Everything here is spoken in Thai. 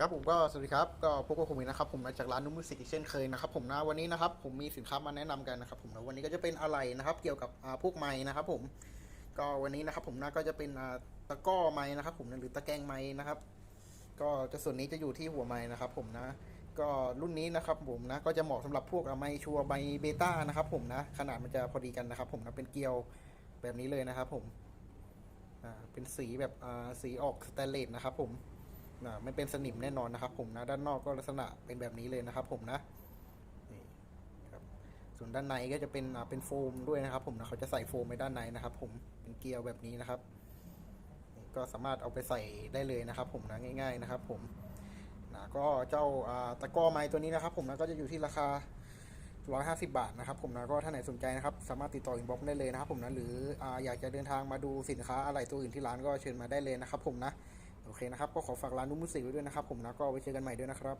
ครับผมก็สวัสดีครับก็พบกับผมอีกนะครับผมมาจากร้านนุ่มมิวสิกเช่นเคยนะครับผมนะวันนี้นะครับผมมีสินค้ามาแนะนำกันนะครับผมนะวันนี้ก็จะเป็นอะไรนะครับ เกี่ยวกับพวกไม้นะครับ ผมก็วันนี้นะครับผมนะก็จะเป็นตะก้อไม้นะครับ ผมหรือตะแกรงไม้นะครับ ก็จะส่วนนี้จะอยู่ที่หัวไม้นะครับ ผมนะ ก็รุ่นนี้นะครับผมนะก็จะเหมาะสำหรับพวกไม้ชัวไมเบต้านะครับ ผมนะขนาดมันจะพอดีกันนะครับ ผมนะเป็นเกลียวแบบนี้เลยนะครับ ผมเป็นสีแบบสีออกสแตนเลสนะครับ ผม นะไม่เป็นสนิมแน่นอนนะครับ ผมนะด้านนอกก็ลักษณะเป็นแบบนี้เลยนะครับ ผมนะนี่ครับส่วนด้านในก็จะเป็นเป็นโฟมด้วยนะครับ ผมนะเขาจะใส่โฟมไว้ด้านในนะครับ ผมเป็นเกลียวแบบนี้นะครับก็สามารถเอาไปใส่ได้เลยนะครับ ผมนะง่าย ๆนะครับ ผมนะก็เจ้าตะกร้อไม้ตัวนี้นะครับ ผมนะก็จะอยู่ที่ราคา150 บาทนะครับ ผมนะก็ถ้าไหนสนใจนะครับ สามารถติดต่ออินบ็อกซ์ได้เลยนะครับ ผมนะหรือออยากจะเดินทางมาดูสินค้าอะไรตัวอื่นที่ร้านก็เชิญมาได้เลยนะครับ ผมนะ โอเคนะครับ ก็ขอฝากร้านนุ่มมุสิกไว้ด้วยนะครับ ผมนะก็ไว้เจอกันใหม่ด้วยนะครับ